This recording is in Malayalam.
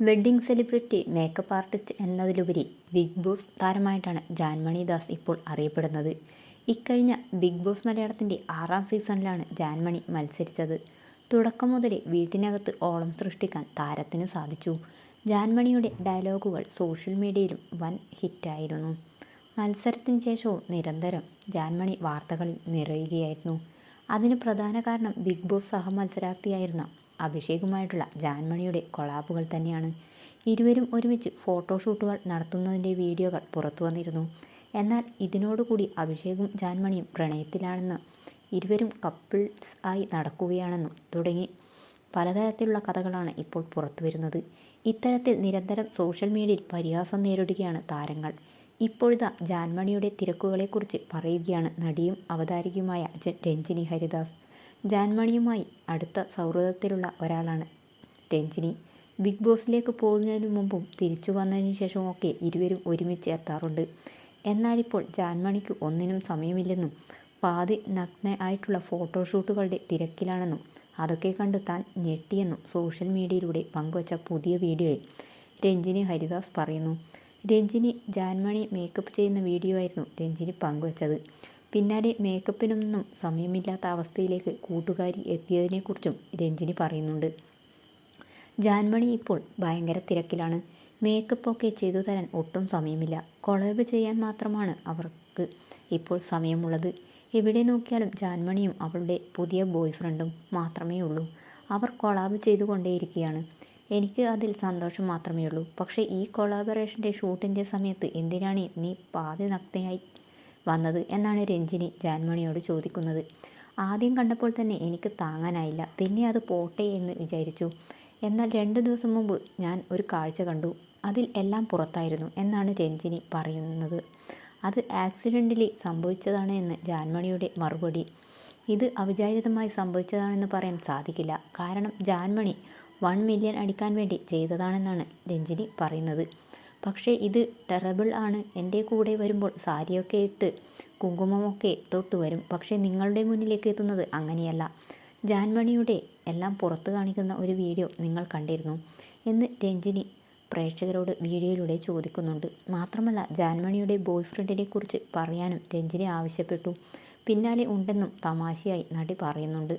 വെഡ്ഡിംഗ് സെലിബ്രിറ്റി മേക്കപ്പ് ആർട്ടിസ്റ്റ് എന്നതിലുപരി ബിഗ് ബോസ് താരമായിട്ടാണ് ജാൻമണി ദാസ് ഇപ്പോൾ അറിയപ്പെടുന്നത്. ഇക്കഴിഞ്ഞ ബിഗ് ബോസ് മലയാളത്തിന്റെ ആറാം സീസണിലാണ് ജാൻമണി മത്സരിച്ചത്. തുടക്കം മുതലേ വീട്ടിനകത്ത് ഓളം സൃഷ്ടിക്കാൻ താരത്തിന് സാധിച്ചു. ജാൻമണിയുടെ ഡയലോഗുകൾ സോഷ്യൽ മീഡിയയിലും വൻ ഹിറ്റായിരുന്നു. മത്സരത്തിന് ശേഷവും നിരന്തരം ജാൻമണി വാർത്തകളിൽ നിറയുകയായിരുന്നു. അതിന് പ്രധാന കാരണം ബിഗ് ബോസ് സഹമത്സരാർത്ഥിയായിരുന്ന അഭിഷേകുമായിട്ടുള്ള ജാൻമണിയുടെ കൊളാബുകൾ തന്നെയാണ്. ഇരുവരും ഒരുമിച്ച് ഫോട്ടോഷൂട്ടുകൾ നടത്തുന്നതിന്റെ വീഡിയോകൾ പുറത്തു വന്നിരുന്നു. എന്നാൽ ഇതിനോടുകൂടി അഭിഷേകും ജാൻമണിയും പ്രണയത്തിലാണെന്ന് ഇരുവരും കപ്പിൾസ് ആയി നടക്കുകയാണെന്നും തുടങ്ങി. പലതരത്തിലുള്ള കഥകളാണ് ഇപ്പോൾ പുറത്തു വരുന്നത്. ഇത്തരത്തിൽ നിരന്തരം സോഷ്യൽ മീഡിയയിൽ പരിഹാസം നേരിടുകയാണ് താരങ്ങൾ. ഇപ്പോഴത്തെ ജാൻമണിയുടെ തിരക്കുകളെക്കുറിച്ച് പറയുകയാണ് നടിയും അവതാരികയുമായ രഞ്ജിനി ഹരിദാസ്. ജാൻമണിയുമായി അടുത്ത സൗഹൃദത്തിലുള്ള ഒരാളാണ്. രഞ്ജിനി ബിഗ് ബോസിലേക്ക് പോകുന്നതിന് മുമ്പും തിരിച്ചു വന്നതിന് ശേഷമൊക്കെ ഇരുവരും ഒരുമിച്ച് എത്താറുണ്ട്. എന്നാലിപ്പോൾ ജാൻമണിക്ക് ഒന്നിനും സമയമില്ലെന്നും പാതി നഗ്ന ആയിട്ടുള്ള ഫോട്ടോഷൂട്ടുകളുടെ തിരക്കിലാണെന്നും അതൊക്കെ കണ്ട് താൻ ഞെട്ടിയെന്നും സോഷ്യൽ മീഡിയയിലൂടെ പങ്കുവച്ച പുതിയ വീഡിയോയിൽ രഞ്ജിനി ഹരിദാസ് പറയുന്നു. രഞ്ജിനി ജാൻമണി മേക്കപ്പ് ചെയ്യുന്ന വീഡിയോ ആയിരുന്നു രഞ്ജിനി പങ്കുവച്ചത്. പിന്നാലെ മേക്കപ്പിനൊന്നും സമയമില്ലാത്ത അവസ്ഥയിലേക്ക് കൂട്ടുകാരി എത്തിയതിനെക്കുറിച്ചും രഞ്ജിനി പറയുന്നുണ്ട്. ജാൻമണി ഇപ്പോൾ ഭയങ്കര തിരക്കിലാണ്. മേക്കപ്പ് ഒക്കെ ചെയ്തു തരാൻ ഒട്ടും സമയമില്ല. കൊളാബ് ചെയ്യാൻ മാത്രമാണ് അവർക്ക് ഇപ്പോൾ സമയമുള്ളത്. എവിടെ നോക്കിയാലും ജാൻമണിയും അവളുടെ പുതിയ ബോയ് ഫ്രണ്ടും മാത്രമേ ഉള്ളൂ. അവർ കൊളാബ് ചെയ്തുകൊണ്ടേയിരിക്കുകയാണ്. എനിക്ക് അതിൽ സന്തോഷം മാത്രമേ ഉള്ളൂ. പക്ഷേ ഈ കൊളാബറേഷന്റെ ഷൂട്ടിന്റെ സമയത്ത് എന്തിനാണ് നീ പാതി നഗ്നയായി വന്നത് എന്നാണ് രഞ്ജിനി ജാൻമണിയോട് ചോദിക്കുന്നത്. ആദ്യം കണ്ടപ്പോൾ തന്നെ എനിക്ക് താങ്ങാനായില്ല. പിന്നെ അത് പോട്ടെ എന്ന് വിചാരിച്ചു. എന്നാൽ രണ്ട് ദിവസം മുമ്പ് ഞാൻ ഒരു കാഴ്ച കണ്ടു. അതിൽ എല്ലാം പുറത്തായിരുന്നു എന്നാണ് രഞ്ജിനി പറയുന്നത്. അത് ആക്സിഡന്റലി സംഭവിച്ചതാണ് എന്ന് ജാൻമണിയുടെ മറുപടി. ഇത് അവിചാരിതമായി സംഭവിച്ചതാണെന്ന് പറയാൻ സാധിക്കില്ല. കാരണം ജാൻമണി വൺ മില്യൺ അടിക്കാൻ വേണ്ടി ചെയ്തതാണെന്നാണ് രഞ്ജിനി പറയുന്നത്. പക്ഷേ ഇത് ടെറബിൾ ആണ്. എന്റെ കൂടെ വരുമ്പോൾ സാരിയൊക്കെ ഇട്ട് കുങ്കുമമൊക്കെ തൊട്ട് വരും. പക്ഷേ നിങ്ങളുടെ മുന്നിലേക്ക് എത്തുന്നത് അങ്ങനെയല്ല. ജാൻമണിയുടെ എല്ലാം പുറത്ത് കാണിക്കുന്ന ഒരു വീഡിയോ നിങ്ങൾ കണ്ടിരുന്നു എന്ന് രഞ്ജിനി പ്രേക്ഷകരോട് വീഡിയോയിലൂടെ ചോദിക്കുന്നുണ്ട്. മാത്രമല്ല ജാൻമണിയുടെ ബോയ് ഫ്രണ്ടിനെ കുറിച്ച് പറയാനും രഞ്ജിനി ആവശ്യപ്പെട്ടു. പിന്നാലെ ഉണ്ടെന്നും തമാശയായി നടി പറയുന്നുണ്ട്.